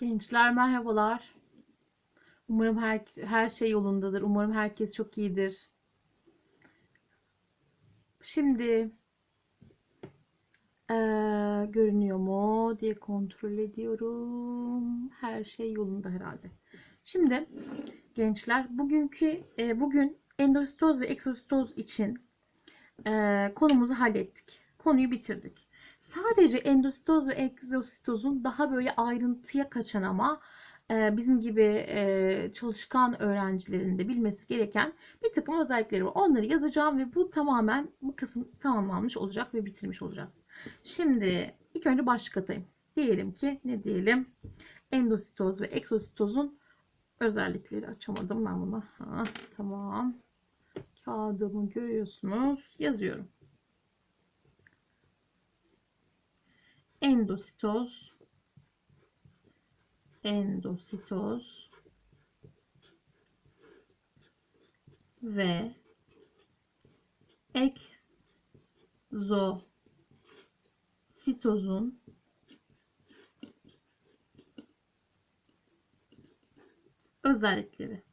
Gençler merhabalar. Umarım her, her şey yolundadır. Umarım herkes çok iyidir. Şimdi eee, görünüyor mu diye kontrol ediyorum. Her şey yolunda herhalde. Şimdi gençler bugünkü e, bugün endositoz ve egzositoz için e, konumuzu hallettik. Konuyu bitirdik. Sadece endositoz ve egzositozun daha böyle ayrıntıya kaçan ama e, bizim gibi e, çalışkan öğrencilerin de bilmesi gereken bir takım özellikleri var. Onları yazacağım ve bu tamamen bu kısım tamamlanmış olacak ve bitirmiş olacağız. Şimdi ilk önce başlık atayım. Diyelim ki ne diyelim? Endositoz ve egzositozun özellikleri açamadım ben bunu. Ha, tamam. Kağıdımı görüyorsunuz. Yazıyorum. Endositoz endositoz ve egzositozun özellikleri.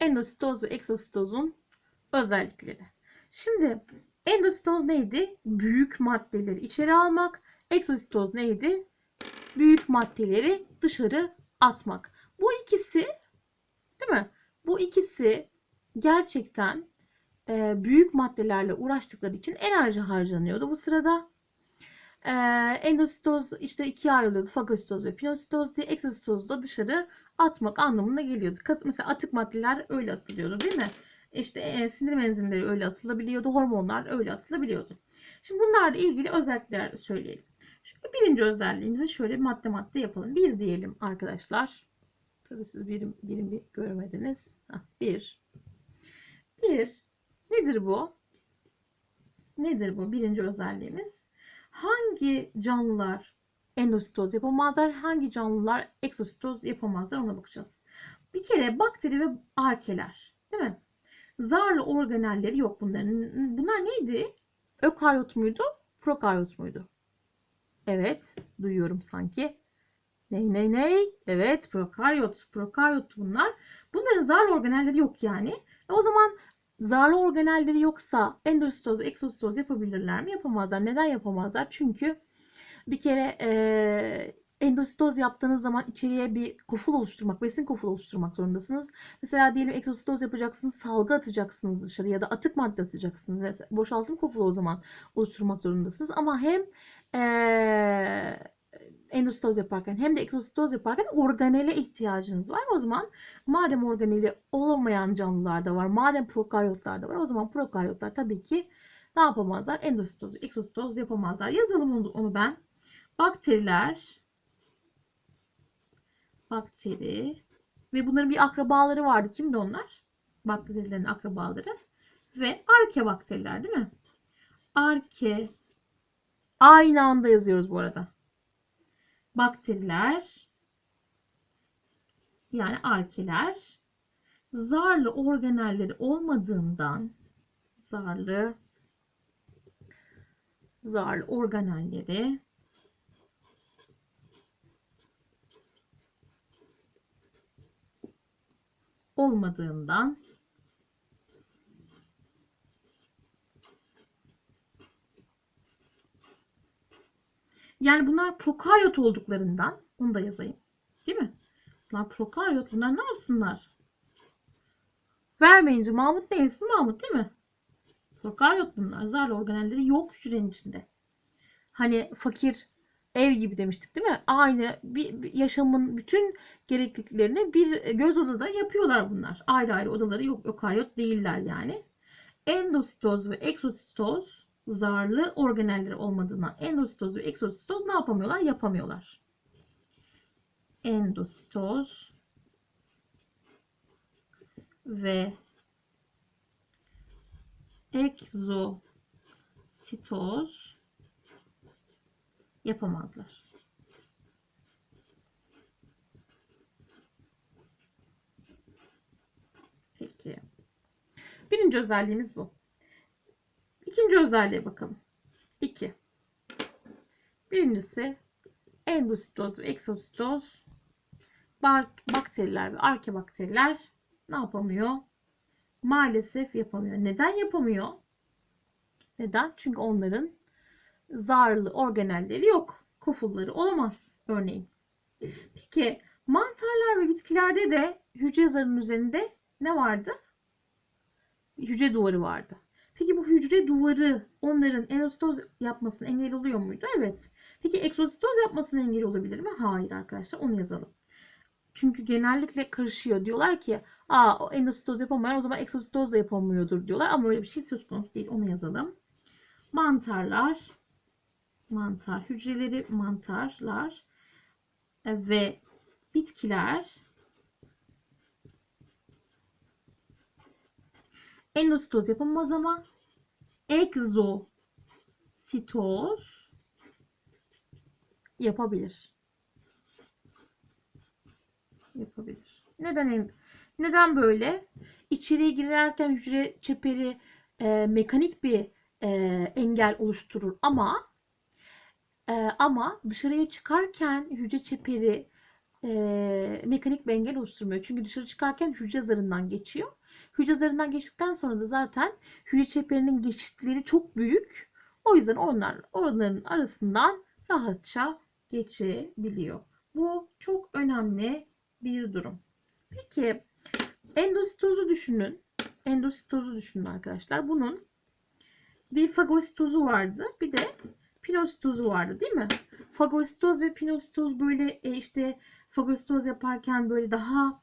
Endositoz ve egzositozun özellikleri. Şimdi endositoz neydi? Büyük maddeleri içeri almak. Egzositoz neydi? Büyük maddeleri dışarı atmak. Bu ikisi değil mi? Bu ikisi gerçekten büyük maddelerle uğraştıkları için enerji harcanıyordu bu sırada. E, endositoz işte ikiye ayrılıyordu. Fagositoz ve pinositoz diye. Egzositoz da dışarı atmak anlamına geliyordu. Kat, mesela atık maddeler öyle atılıyordu değil mi? İşte e, sindirim enzimleri öyle atılabiliyordu. Hormonlar öyle atılabiliyordu. Şimdi bunlarla ilgili özellikler söyleyelim. Şöyle birinci özelliğimizi şöyle madde madde yapalım. Bir diyelim arkadaşlar. Tabii siz birim, birim bir görmediniz. Heh, bir. Bir. Nedir bu? Nedir bu? Birinci özelliğimiz. Hangi canlılar endositoz yapamazlar? Hangi canlılar egzositoz yapamazlar? Ona bakacağız. Bir kere bakteri ve arkeler. Değil mi? Zarlı organelleri yok bunların. Bunlar neydi? Ökaryot muydu? Prokaryot muydu? Evet. Duyuyorum sanki. Ney ney ney? Evet. Prokaryot. Prokaryot bunlar. Bunların zarlı organelleri yok yani. E o zaman zarlı organelleri yoksa endositoz, eksositoz yapabilirler mi? Yapamazlar. Neden yapamazlar? Çünkü bir kere e, endositoz yaptığınız zaman içeriye bir koful oluşturmak, besin koful oluşturmak zorundasınız. Mesela diyelim egzositoz yapacaksınız, salgı atacaksınız dışarı ya da atık madde atacaksınız. Mesela boşaltım kofulu o zaman oluşturmak zorundasınız. Ama hem ee, endositoz yaparken hem de egzositoz yaparken organele ihtiyacınız var. O zaman madem organeli olamayan canlılar da var, madem prokaryotlar da var o zaman prokaryotlar tabii ki ne yapamazlar? Endositoz, egzositoz yapamazlar. Yazalım onu, ben. Bakteriler bakteri ve bunların bir akrabaları vardı. Kimdi onlar? Bakterilerin akrabaları ve arke bakteriler değil mi? Arke aynı anda yazıyoruz bu arada. Bakteriler yani arkeler zarlı organelleri olmadığından zarlı zarlı organelleri olmadığından yani bunlar prokaryot olduklarından onu da yazayım. Değil mi? Bunlar prokaryot. Bunlar ne yapsınlar? Vermeyince Mahmut neysin Mahmut değil mi? Prokaryot bunlar. Zarlı organelleri yok hücrenin içinde. Hani fakir ev gibi demiştik değil mi? Aynı bir yaşamın bütün gerekliliklerini bir göz odada yapıyorlar bunlar. Ayrı ayrı odaları yok. Ökaryot değiller yani. Endositoz ve eksositoz zarlı organelleri olmadığından endositoz ve eksositoz ne yapamıyorlar? Yapamıyorlar. Endositoz ve egzositoz yapamazlar. Peki. Birinci özelliğimiz bu. İkinci özelliğe bakalım. 2. Birincisi endositoz ve eksositoz bak- bakteriler ve arkebakteriler ne yapamıyor? Maalesef yapamıyor. Neden yapamıyor? Neden? Çünkü onların zararlı organelleri yok. Kofulları olamaz örneğin. Peki mantarlar ve bitkilerde de hücre zarının üzerinde ne vardı? Hücre duvarı vardı. Peki bu hücre duvarı onların endositoz yapmasına engel oluyor muydu? Evet. Peki egzositoz yapmasına engel olabilir mi? Hayır arkadaşlar onu yazalım. Çünkü genellikle karışıyor. Diyorlar ki Aa, o endositoz yapamayan o zaman egzositoz da yapamıyordur diyorlar. Ama öyle bir şey söz konusu değil. Onu yazalım. Mantarlar, mantar hücreleri, mantarlar ve bitkiler endositoz yapamaz ama egzositoz yapabilir. Yapabilir. Neden en- neden böyle? İçeriye girerken hücre çeperi e, mekanik bir e, engel oluşturur ama e, ama dışarıya çıkarken hücre çeperi e, mekanik bir engel oluşturmuyor. Çünkü dışarı çıkarken hücre zarından geçiyor. Hücre zarından geçtikten sonra da zaten hücre çeperinin geçitleri çok büyük. O yüzden onlar oraların arasından rahatça geçebiliyor. Bu çok önemli bir durum. Peki endositozu düşünün. Endositozu düşünün arkadaşlar. Bunun bir fagositozu vardı. Bir de pinositozu vardı değil mi? Fagositoz ve pinositoz böyle e, işte fagositoz yaparken böyle daha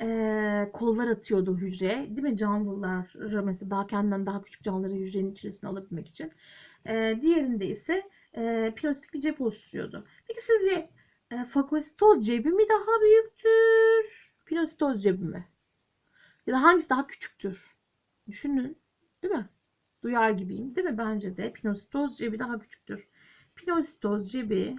e, kollar atıyordu hücre. Değil mi? Canlılara mesela daha kendinden daha küçük canlıları hücrenin içerisine alabilmek için. E, diğerinde ise e, pinositik bir cep oluşturuyordu. Peki sizce e, fagositoz cebi mi daha büyüktür? Pinositoz cebi mi? Ya da hangisi daha küçüktür? Düşünün. Değil mi? Duyar gibiyim. Değil mi? Bence de pinositoz cebi daha küçüktür. Pinositoz cebi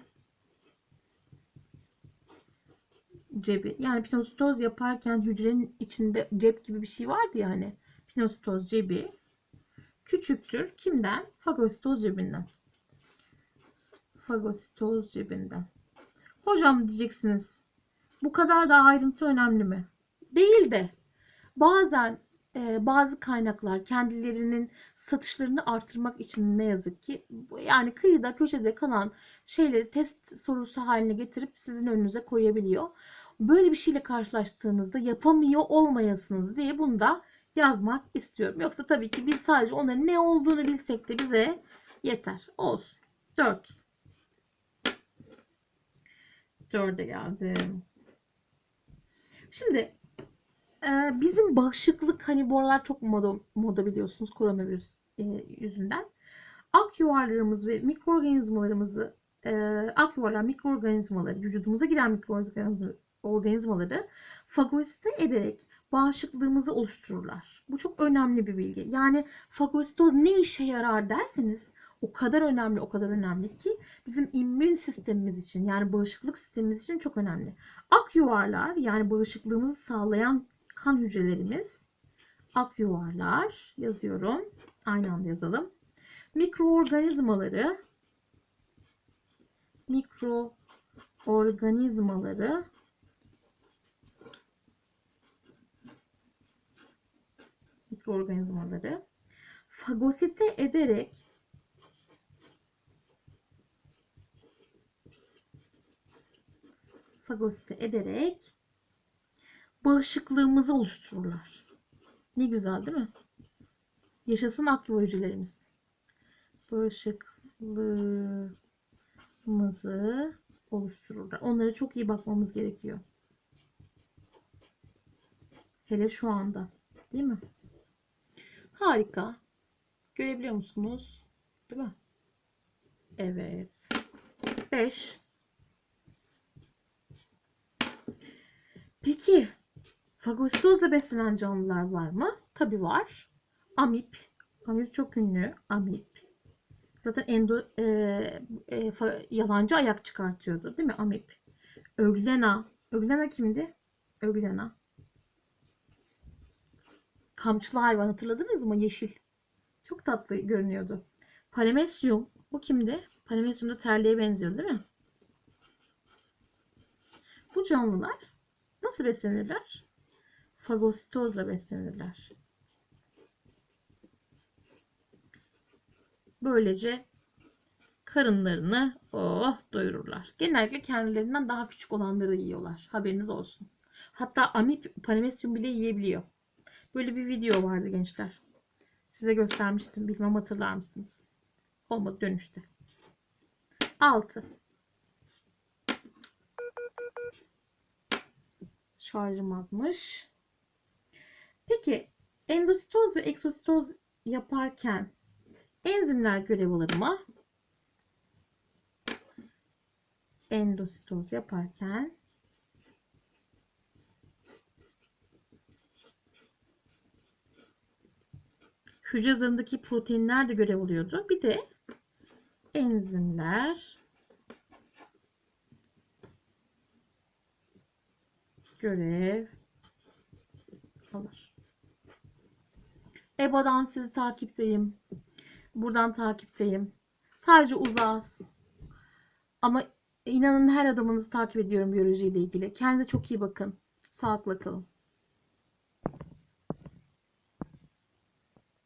cebi. Yani pinositoz yaparken hücrenin içinde cep gibi bir şey vardı ya hani. Pinositoz cebi küçüktür. Kimden? Fagositoz cebinden. Fagositoz cebinden. Hocam diyeceksiniz. Bu kadar da ayrıntı önemli mi? Değil de bazen e, bazı kaynaklar kendilerinin satışlarını artırmak için ne yazık ki yani kıyıda köşede kalan şeyleri test sorusu haline getirip sizin önünüze koyabiliyor. Böyle bir şeyle karşılaştığınızda yapamıyor olmayasınız diye bunu da yazmak istiyorum. Yoksa tabii ki biz sadece onların ne olduğunu bilsek de bize yeter. Olsun. 4. 4'e geldim. Şimdi e, bizim bağışıklık hani bu aralar çok moda, moda biliyorsunuz koronavirüs e, yüzünden. Ak yuvarlarımız ve mikroorganizmalarımızı e, ak yuvarlar mikroorganizmaları vücudumuza giren mikroorganizmaları fagosite ederek bağışıklığımızı oluştururlar. Bu çok önemli bir bilgi. Yani fagositoz ne işe yarar derseniz o kadar önemli o kadar önemli ki bizim immün sistemimiz için yani bağışıklık sistemimiz için çok önemli. Ak yuvarlar yani bağışıklığımızı sağlayan kan hücrelerimiz ak yuvarlar yazıyorum. Aynı anda yazalım. Mikroorganizmaları mikroorganizmaları mikroorganizmaları fagosite ederek fagosite ederek bağışıklığımızı oluştururlar. Ne güzel değil mi? Yaşasın akyuvar hücrelerimiz. Bağışıklığımızı oluştururlar. Onlara çok iyi bakmamız gerekiyor. Hele şu anda. Değil mi? Harika. Görebiliyor musunuz? Değil mi? Evet. 5. Peki fagositozla beslenen canlılar var mı? Tabii var. Amip. Amip çok ünlü. Amip. Zaten endo, e, e, fa- yalancı ayak çıkartıyordu değil mi amip? Öglena. Öglena kimdi? Öglena. Kamçılı hayvan hatırladınız mı? Yeşil. Çok tatlı görünüyordu. Paramesyum. Bu kimdi? Paramesyum da terliğe benziyor değil mi? Bu canlılar nasıl beslenirler? Fagositozla beslenirler. Böylece karınlarını oh doyururlar. Genellikle kendilerinden daha küçük olanları yiyorlar. Haberiniz olsun. Hatta amip paramesyum bile yiyebiliyor. Böyle bir video vardı gençler. Size göstermiştim. Bilmem hatırlar mısınız? Olmadı dönüşte. 6. Şarjım azmış. Peki endositoz ve eksositoz yaparken enzimler görev alır mı? Endositoz yaparken hücre zarındaki proteinler de görev alıyordu. Bir de enzimler görev alır. EBA'dan sizi takipteyim. Buradan takipteyim. Sadece uzağız. Ama inanın her adımınızı takip ediyorum biyolojiyle ilgili. Kendinize çok iyi bakın. Sağlıkla kalın.